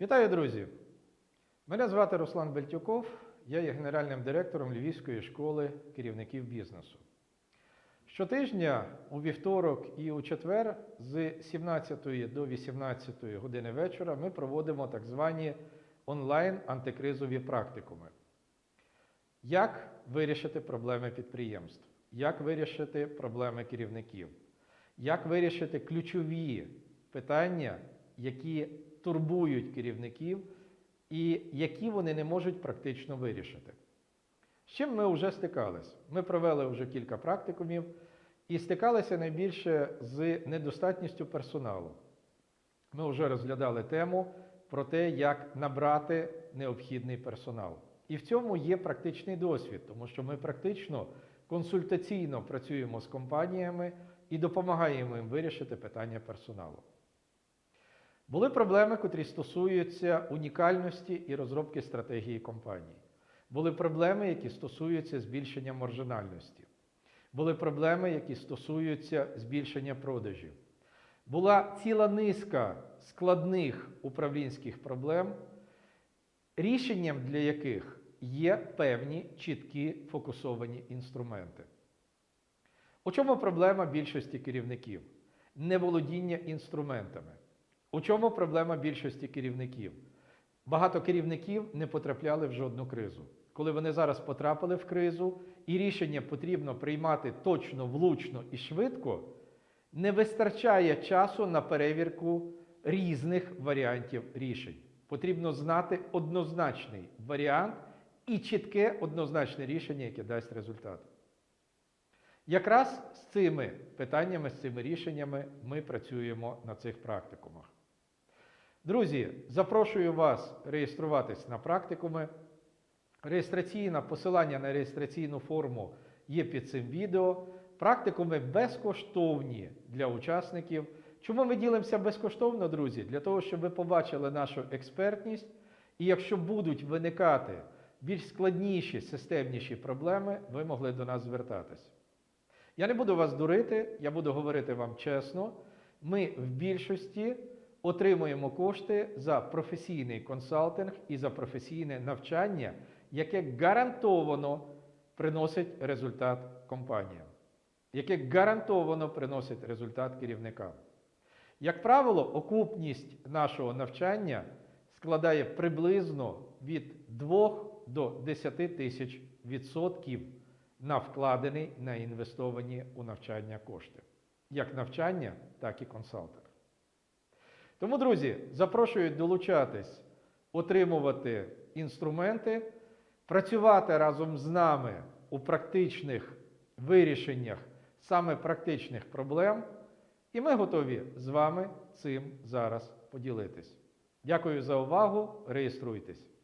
Вітаю, друзі! Мене звати Руслан Бельтюков, я є генеральним директором Львівської школи керівників бізнесу. Щотижня у вівторок і у четвер з 17 до 18 години вечора ми проводимо так звані онлайн антикризові практикуми. Як вирішити проблеми підприємств? Як вирішити проблеми керівників? Як вирішити ключові питання, які турбують керівників і які вони не можуть практично вирішити? З чим ми вже стикались? Ми провели вже кілька практикумів і стикалися найбільше з недостатністю персоналу. Ми вже розглядали тему про те, як набрати необхідний персонал. І в цьому є практичний досвід, тому що ми практично консультаційно працюємо з компаніями і допомагаємо їм вирішити питання персоналу. Були проблеми, котрі стосуються унікальності і розробки стратегії компанії. Були проблеми, які стосуються збільшення маржинальності. Були проблеми, які стосуються збільшення продажів. Була ціла низка складних управлінських проблем, рішенням для яких є певні чіткі фокусовані інструменти. У чому проблема більшості керівників? Неволодіння інструментами. У чому проблема більшості керівників? Багато керівників не потрапляли в жодну кризу. Коли вони зараз потрапили в кризу, і рішення потрібно приймати точно, влучно і швидко, не вистачає часу на перевірку різних варіантів рішень. Потрібно знати однозначний варіант і чітке однозначне рішення, яке дасть результат. Якраз з цими питаннями, з цими рішеннями ми працюємо на цих практикумах. Друзі, запрошую вас реєструватись на практикуми. Реєстраційне посилання на реєстраційну форму є під цим відео. Практикуми безкоштовні для учасників. Чому ми ділимося безкоштовно, друзі? Для того, щоб ви побачили нашу експертність, і якщо будуть виникати більш складніші, системніші проблеми, ви могли до нас звертатись. Я не буду вас дурити, я буду говорити вам чесно. Ми в більшості отримуємо кошти за професійний консалтинг і за професійне навчання, яке гарантовано приносить результат компаніям, яке гарантовано приносить результат керівникам. Як правило, окупність нашого навчання складає приблизно від 2 до 10 тисяч відсотків на вкладені, на інвестовані у навчання кошти. Як навчання, так і консалтинг. Тому, друзі, запрошую долучатись, отримувати інструменти, працювати разом з нами у практичних вирішеннях саме практичних проблем. І ми готові з вами цим зараз поділитись. Дякую за увагу. Реєструйтесь.